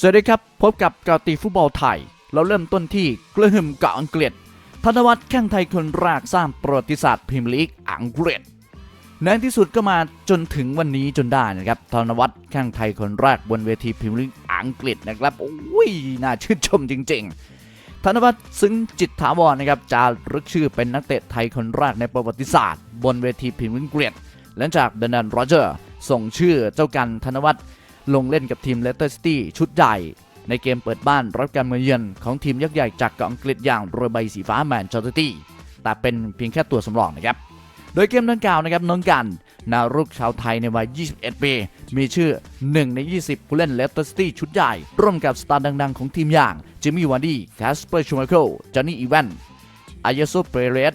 สวัสดีครับ พบกับกาตีฟุตบอลไทย เราเริ่มต้นที่กระหึ่มกับอังกฤษธนวัฒน์แข้งไทยคนแรกสร้างประวัติศาสตร์พรีเมียร์ลีกอังกฤษในที่สุดก็มาจนถึงวันนี้จนได้นะครับธนวัฒน์แข้งไทยคนแรกบนเวทีพรีเมียร์ลีกอังกฤษนะครับโอ้ยน่าชื่นชมจริง ๆ ธนวัฒน์ซึ้งจิตถาวรนะครับจะรึกชื่อเป็นนักเตะไทยคนแรกในประวัติศาสตร์ บนเวทีพรีเมียร์ลีกอังกฤษหลังจากเดนันโรเจอร์ส่งชื่อเจ้ากันธนวัฒน์ ลงเล่นกับทีมเลสเตอร์ซิตี้ชุดใหญ่ ในเกมเปิดบ้านรับการมาเยือนของทีมยักษ์ใหญ่จากเกาะอังกฤษอย่างเรือใบสีฟ้าแมนเชสเตอร์ซิตี้แต่เป็นเพียงแค่ตัวสำรองนะครับโดยเกมดังกล่าวนะครับน้องกันนารุกชาวไทยในวัย 21 ปี มีชื่อ 1 ใน 20 ผู้เล่นเลสเตอร์ซิตี้ชุดใหญ่ ร่วมกับสตาร์ดังๆ ของทีมอย่าง จิมมี่วานดี้แคสเปอร์ชูมาโคจอห์นนี่อีแวนอายาโซเปเรส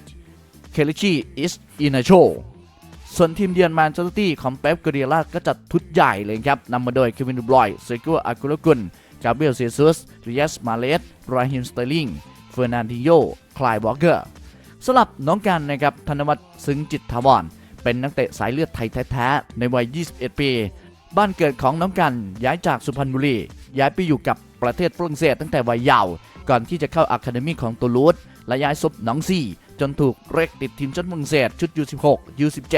เคลิชีอิสอินาโช ส่วนทีมเยือนแมนเชสเตอร์ซิตี้ของเป๊ปกเดียล่าก็จัดทุดใหญ่เลยครับนำมาโดยเควินดูบรอยเซโกอากุลกุลกาเบรียลเซซุสริยัสมาเลสราฮิมสเตอร์ลิงเฟอร์นันดิโยคลายวอลเกอร์สำหรับน้องกันนะครับธนวัฒน์ซึ้งจิตถาวรเป็นนักเตะสายเลือดไทยแท้ๆในวัย 21 ปี บ้านเกิดของน้องกันย้ายจากสุพรรณบุรีย้ายไปอยู่กับประเทศฝรั่งเศสตั้งแต่วัยเยาว์ก่อนที่จะเข้าอะคาเดมีของตูลูส และย้ายซบหนองซี่จนถูกเรียกติดทีมชาติฝรั่งเศสชุด U16 U17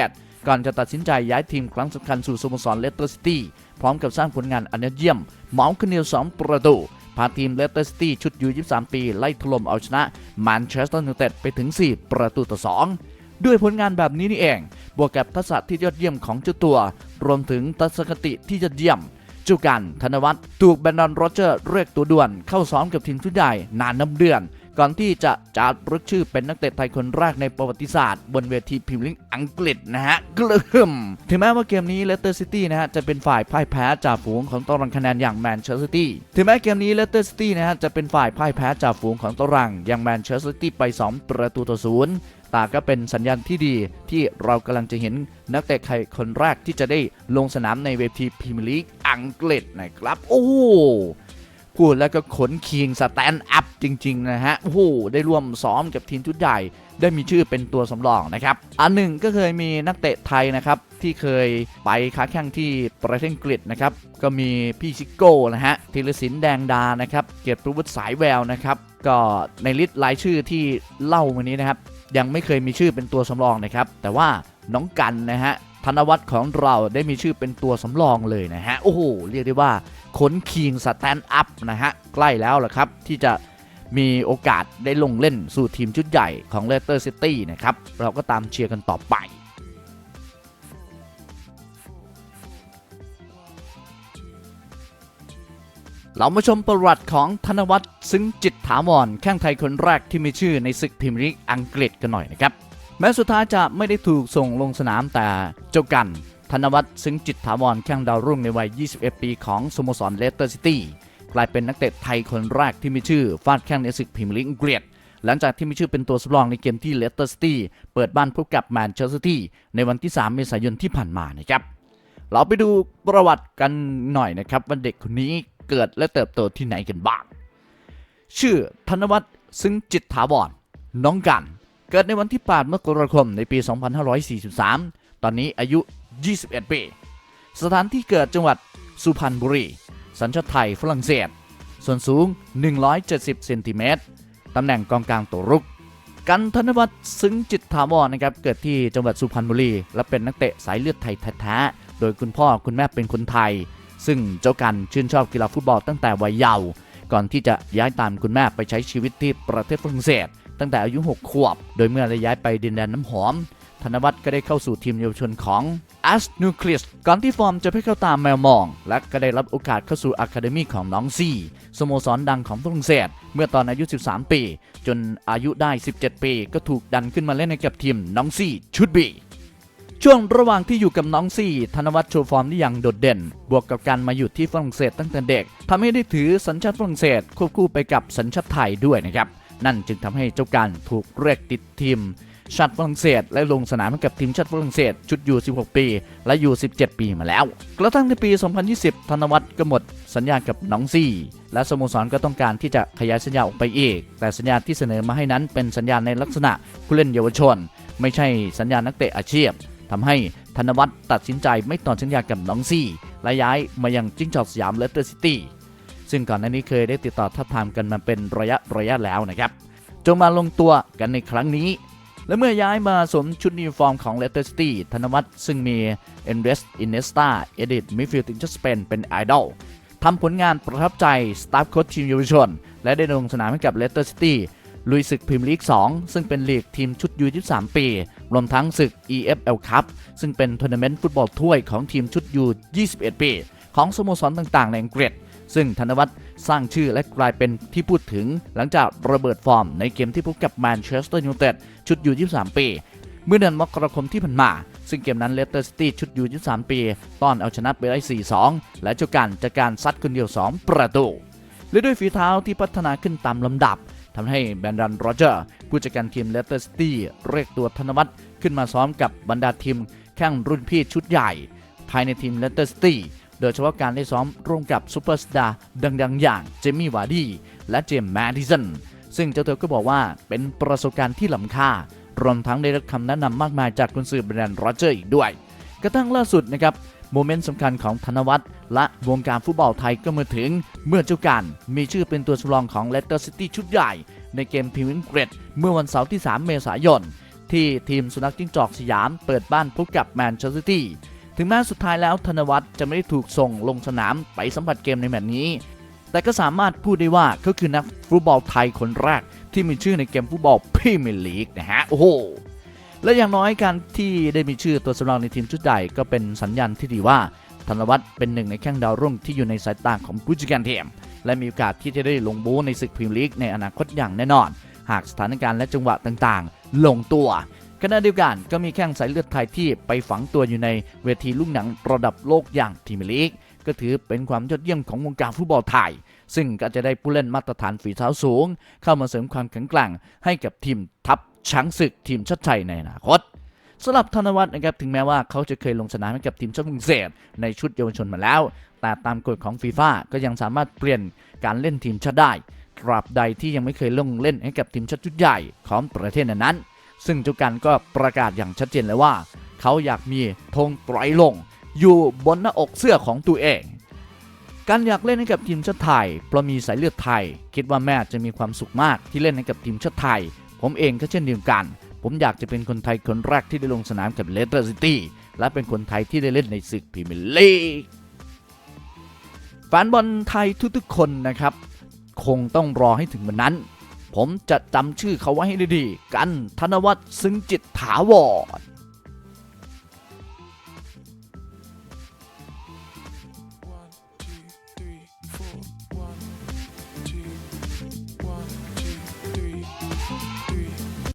ก่อนจะตัดสินใจย้ายทีมครั้งสำคัญสู่สโมสรเลสเตอร์ซิตี้พร้อมกับสร้างผลงานอันยอดเยี่ยมเหมาขึ้นเนียวสองประตูพาทีมเลสเตอร์ซิตี้ชุดยู23 ปี ไล่ถล่มเอาชนะแมนเชสเตอร์ยูไนเต็ดไปถึง 4 ประตูต่อ 2 ด้วยผลงานแบบนี้นี่เอง บวกกับทักษะที่ยอดเยี่ยมของเจ้าตัว รวมถึงทัศนคติที่ยอดเยี่ยมจูกันธนวัฒน์ถูกแบรนดอนโรเจอร์เรียกตัวด่วนเข้าซ้อมกับทีมชุดใหญ่นานนับเดือน ก่อนที่จะจารึกชื่อเป็นนักเตะไทยคนแรกในประวัติศาสตร์ บนเวทีพรีเมียร์ลีกอังกฤษนะฮะกลืมถึงแม้ว่าเกมนี้เลสเตอร์ซิตี้นะฮะจะเป็นฝ่ายพ่ายแพ้จากฝูงของตารางคะแนนอย่างแมนเชสเตอร์ซิตี้ถึงแม้เกมนี้เลสเตอร์ซิตี้นะฮะจะเป็นฝ่ายพ่ายแพ้จากฝูงของตารางอย่างแมนเชสเตอร์ซิตี้ไป 2 ประตูต่อศูนย์แต่ก็เป็นสัญญาณที่ดีที่เรากำลังจะเห็นนักเตะไทยคนแรกที่จะได้ลงสนามในเวทีพรีเมียร์ลีกอังกฤษนะครับ โอ้ พูดแล้วก็ขนคิงสแตนด์อัพจริง ๆ นะฮะโอ้โหได้ร่วมซ้อมกับทีมชุดใหญ่ ได้มีชื่อเป็นตัวสำรองนะครับ อันหนึ่งก็เคยมีนักเตะไทยนะครับ ที่เคยไปค้าแข่งที่ประเทศอังกฤษนะครับ ก็มีพี่ชิโก้นะฮะธีรศิลป์แดงดานะครับ เกียรติประวุฒิสายแววนะครับ ก็ในลิสต์รายชื่อที่เล่ามานี้นะครับ ยังไม่เคยมีชื่อเป็นตัวสำรองนะครับ แต่ว่าน้องกันนะฮะ ธนวัฒน์ของเราได้มีชื่อเป็นตัวสำรองเลยนะฮะ โอ้โห เรียกได้ว่าขนคิงสแตนด์อัพนะฮะ ใกล้แล้วล่ะครับ ที่จะมีโอกาสได้ลงเล่นสู่ทีมชุดใหญ่ของเลสเตอร์ซิตี้นะครับ เราก็ตามเชียร์กันต่อไปเรามาชมประวัติของธนวัฒน์ซึ้งจิตถาวรแข้งไทยคนแรกที่มีชื่อในศึกพรีเมียร์ลีกอังกฤษกันหน่อยนะครับ แม้สุดท้ายจะไม่ได้ถูกส่งลงสนามแต่เจ้ากันธนวัฒน์ซึ้งจิตถาวรแข้งดาวรุ่งในวัย 21 ปีของสโมสรเลสเตอร์ซิตี้กลายเป็นนักเตะไทยคนแรกที่มีชื่อฟาดแข้งในศึกพรีเมียร์ลีกอังกฤษหลังจากที่มีชื่อเป็นตัวสำรองในเกมที่เลสเตอร์ซิตี้เปิดบ้านพบกับแมนเชสเตอร์ซิตี้ในวันที่ 3 เมษายนที่ผ่านมานะครับ เราไปดูประวัติกันหน่อยนะครับว่าเด็กคนนี้เกิดและเติบโตที่ไหนกันบ้าง ชื่อธนวัฒน์ซึ่งจิตถาวรน้องกัน เกิดในวันที่ 8 มกราคมในปี 2543 ตอนนี้อายุ 21 ปี สถานที่เกิดจังหวัดสุพรรณบุรี สัญชาติไทยฝรั่งเศส ส่วนสูง 170 เซนติเมตร ตำแหน่งกองกลางตัวรุก กันธนวัฒน์ซึ้งจิตถาวรนะครับ เกิดที่จังหวัดสุพรรณบุรี และเป็นนักเตะสายเลือดไทยแท้ๆ โดยคุณพ่อคุณแม่เป็นคนไทย ซึ่งเจ้ากันชื่นชอบกีฬาฟุตบอลตั้งแต่วัยเยาว์ ก่อนที่จะย้ายตามคุณแม่ไปใช้ชีวิตที่ประเทศฝรั่งเศส ตั้งแต่อายุ 6 ขวบ โดยเมื่อได้ย้ายไปดินแดนน้ำหอม ธนวัฒน์ก็ได้เข้าสู่ทีมเยาวชนของอัสนูคลิสก่อนที่ฟอร์มจะไม่เข้าตามแมวมอง และก็ได้รับโอกาสเข้าสู่อะคาเดมีของน้องซีสโมสรดังของฝรั่งเศส เมื่อตอนอายุ 13 ปี จนอายุได้ 17 ปี ก็ถูกดันขึ้นมาเล่นในกับทีมน้องซีชุดบีช่วงระหว่างที่อยู่กับน้องซี่ ธนวัฒน์โชว์ฟอร์มได้อย่างโดดเด่น บวกกับการมาอยู่ที่ฝรั่งเศสตั้งแต่เด็กทำให้ได้ถือสัญชาติฝรั่งเศสควบคู่ไปกับสัญชาติไทยด้วยนะครับ นั่นจึงทำให้เจ้าการถูกเรียกติดทีมชาติฝรั่งเศสและลงสนามให้กับทีมชาติฝรั่งเศสชุดอยู่ 16 ปี และอยู่ 17 ปีมาแล้ว กระทั่งในปี 2020 ธนวัฒน์ก็หมดสัญญากับน้องซี่ และสโมสรก็ต้องการที่จะขยายสัญญาออกไปอีก แต่สัญญาที่เสนอมาให้นั้นเป็นสัญญาในลักษณะผู้เล่นเยาวชน ไม่ใช่สัญญานักเตะอาชีพทำให้ธนวัฒน์ตัดสินใจไม่ต่อสัญญากับน้องซี่และย้ายมายังจิ้งจอกสยามเลสเตอร์ซิตี้ ซึ่งก่อนหน้านี้เคยได้ติดต่อทับทามกันมาเป็นระยะระยะแล้วนะครับจงมาลงตัวกันในครั้งนี้ และเมื่อย้ายมาสวมชุดยูนิฟอร์มของเลสเตอร์ซิตี้ธนวัฒน์ซึ่งมีเอนเดสอินเนสตาเอดิตมิฟิลด์ทีมชาติสเปนเป็นไอดอลทำผลงานประทับใจสตาฟโค้ชทีมเยาวชน และได้ลงสนามให้กับเลสเตอร์ซิตี้ลุยศึกพรีเมียร์ลีก 2 ซึ่งเป็นลีกทีมชุดยู23 ปี รวมทั้งศึก EFL Cup ซึ่งเป็นทัวร์นาเมนต์ฟุตบอลถ้วยของทีมชุดยู21 ปี ของสโมสรต่างๆ ในอังกฤษ ซึ่งธนวัฒน์สร้างชื่อและกลายเป็นที่พูดถึง หลังจากระเบิดฟอร์มในเกมที่พบกับแมนเชสเตอร์ยูไนเต็ดชุดอยู่ 23 ปี เมื่อเดือนมกราคมที่ผ่านมา ซึ่งเกมนั้นเลสเตอร์ซิตี้ชุดอยู่ 23 ปีต้อนเอาชนะไปได้ 4-2 และเจ้ากันจากการซัดคนเดียว 2 ประตู และด้วยฝีเท้าที่พัฒนาขึ้นตามลำดับทำให้แบรนดันโรเจอร์ผู้จัดการทีมเลสเตอร์ซิตี้เรียกตัวธนวัฒน์ขึ้นมาซ้อมกับบรรดาทีมแข่งรุ่นพี่ชุดใหญ่ ภายในทีมเลสเตอร์ซิตี้ โดยเฉพาะการได้ซ้อมร่วมกับซูเปอร์สตาร์ดังๆ อย่างเจมี่วาร์ดี้และเจมส์แมดิสันซึ่งเจ้าตัวก็บอกว่าเป็นประสบการณ์ที่ล้ำค่ารวมทั้งได้รับคำแนะนำมากมายจากกุนซือแบรนด์โรเจอร์อีกด้วย กระทั่งล่าสุดนะครับโมเมนต์สำคัญของธนวัฒน์และวงการฟุตบอลไทยก็มาถึง เมื่อเจ้าการมีชื่อเป็นตัวสำรองของเลสเตอร์ซิตี้ชุดใหญ่ ในเกมพรีเมียร์เกรดเมื่อวันเสาร์ที่ 3 เมษายน ที่ทีมสุนัขจิ้งจอกสยามเปิดบ้านพบกับแมนเชสเตอร์ซิตี้ ถึงแม้สุดท้ายแล้วธนวัฒน์จะไม่ได้ถูกส่งลงสนามไปสัมผัสเกมในแมตช์นี้ แต่ก็สามารถพูดได้ว่าเขาคือนักฟุตบอลไทยคนแรก ที่มีชื่อในเกมฟุตบอลพรีเมียร์ลีกนะฮะ โอ้โห และอย่างน้อยการที่ได้มีชื่อตัวสำรองในทีมชุดใหญ่ก็เป็นสัญญาณที่ดีว่าธนวัฒน์เป็นหนึ่งในแข้งดาวรุ่งที่อยู่ในสายตาของผู้จัดการทีมและมีโอกาสที่จะได้ลงบูในศึกพรีเมียร์ลีกในอนาคตอย่างแน่นอน หากสถานการณ์และจังหวะต่างๆ ลงตัว ขณะเดียวกันก็มีแข้งสายเลือดไทยที่ไปฝังตัวอยู่ในเวทีลูกหนังระดับโลกอย่างพรีมลีกก็ถือเป็นความยอดเยี่ยมของวงการฟุตบอลไทย ซึ่งก็จะได้ผู้เล่นมาตรฐานฝีเท้าสูง เข้ามาเสริมความแข็งแกร่งให้กับทีมทัพช้างศึกทีมชาติไทยในอนาคตสำหรับธนวัฒน์นะครับถึงแม้ว่าเขาจะเคยลงสนามให้กับทีมชาติฝรั่งเศสในชุดเยาวชนมาแล้ว แต่ตามกฎของฟีฟ่าก็ยังสามารถเปลี่ยนการเล่นทีมชาติได้ตราบใดที่ยังไม่เคยลงเล่นให้กับทีมชาติชุดใหญ่ของประเทศนั้นๆ ซึ่งเจุกันก็ประกาศอย่างชัดเจนเลยว่า เขาอยากมีธงไตรลง อยู่บนหน้าอกเสื้อของตัวเอง การอยากเล่นให้กับทีมชาติไทยเพราะมีสายเลือดไทย คิดว่าแม่จะมีความสุขมากที่เล่นให้กับทีมชาติไทย ผมเองก็เช่นเดียวกัน ผมอยากจะเป็นคนไทยคนแรกที่ได้ลงสนามกับเลสเตอร์ซิตี้และเป็นคนไทยที่ได้เล่นในศึกพรีเมียร์ลีกแฟนบอลไทยทุกๆคนนะครับ คงต้องรอให้ถึงวันนั้น ผมจะจำชื่อเขาไว้ให้ดีๆ กันธนวัฒน์ซึ้งจิตถาวร